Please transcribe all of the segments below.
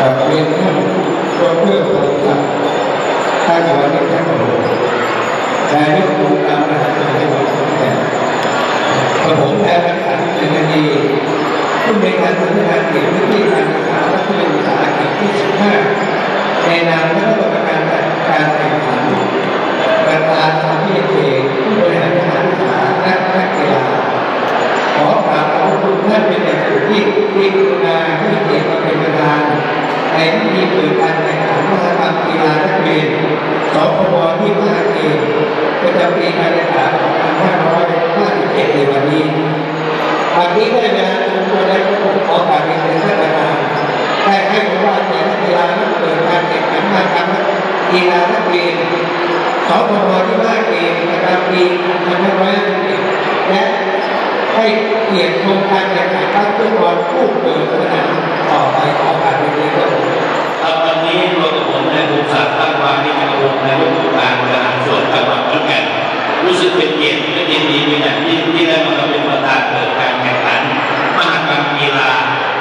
กับเรียนท่านก็เพื่อผลลัพธ์ท่านขอให้ท่านผลแต่เรื่องของการรักม่ให้ผมแต่ผมแทนรักษาในคดีผู้ในการสำนักงานเขต ประจำปีการศึกษา2557ในวันนี้วันนี้ด้เวลาสมควรแล้วผมขอกราบเรียนท่านประธานแต่ให้ผมว่าแก่นักกีฬานักเกิดการแข่งขันมากรรมกีฬานักเรียนสพมที่ว่าเองฑ์ประจำปี2557และ ให้เกียรติชมการแข่งขันบ้านฟุตบอลคู่เปิดสนามต่อไปขอการเป็นนี้ครับผม ครับวันนี้ตัวกับผมในภูมิศักดิ์ตั้งวานิจวงศ์ในรูปการบริหารส่วนจังหวัดขอนแก่นรู้สึกเป็นเกียรติและยิน ดีเป็นอย่างยิ่งที่ได้มาเป็นประธานเปิดการแข่งขันมหกรรมกีฬา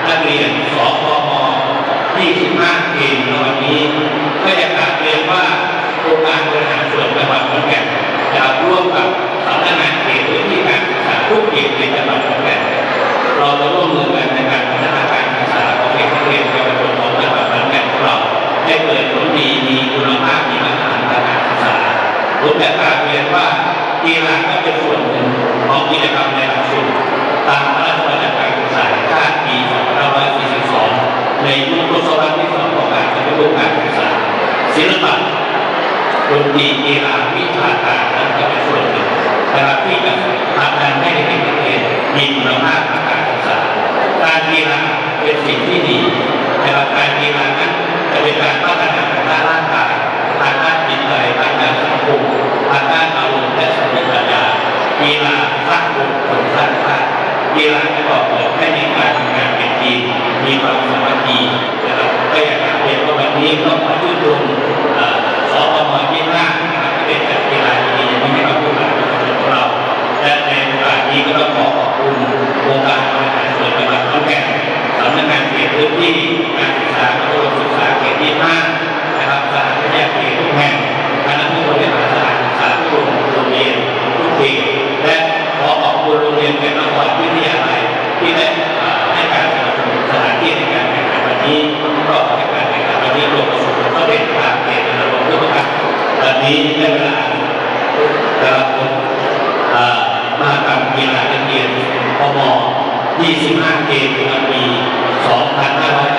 นักเรียนสพม25เกมในวันนี้ก็อยากราบเรียนว่าโครงการบริหารส่วนจังหวัดขอนแก่นจะร่วมกับสำนักงานเขตพื้นที่การศึกษาทุกเขตในจังหวัดขอนแก่นเราจะร่วมมือกันในการพัฒนาการศึกษาของเด็กนักเรียนเยาวชนของจังหวัดขอนแก่นของเราให้เกิดผลดีมีคุณภาพมีมาตรฐานการศึกษาผมอยากกราบเรียนว่ากีฬาก็เป็นส่วน หนึ่งของกิจกรรมในหลักสูตรตามพระราชบัญญัติการศึกษาแห่งชาติปี 2542 ในยุคทศวรรษที่สองของการปฏิรูปการศึกษาศิลปะดนตรีกีฬาวิชาการนั้นจะเป็นส่วนหนึ่งนะครับที่จะผลักดันให้เด็กนักเรียนมีคุณภาพทางการศึกษาการกีฬาเป็นสิ่งที่ดีนะครับการกีฬานั้นจะเป็นการพัฒนาทารางกายทางด้านจิตใจทางด้านสังคมทางด้านอารมณ์และสติปัญญากีฬาสร้างบุคคลสร้างชา ติ นี้เวลาแล้วมากับกีฬาเกียนติพม25เกมปี2500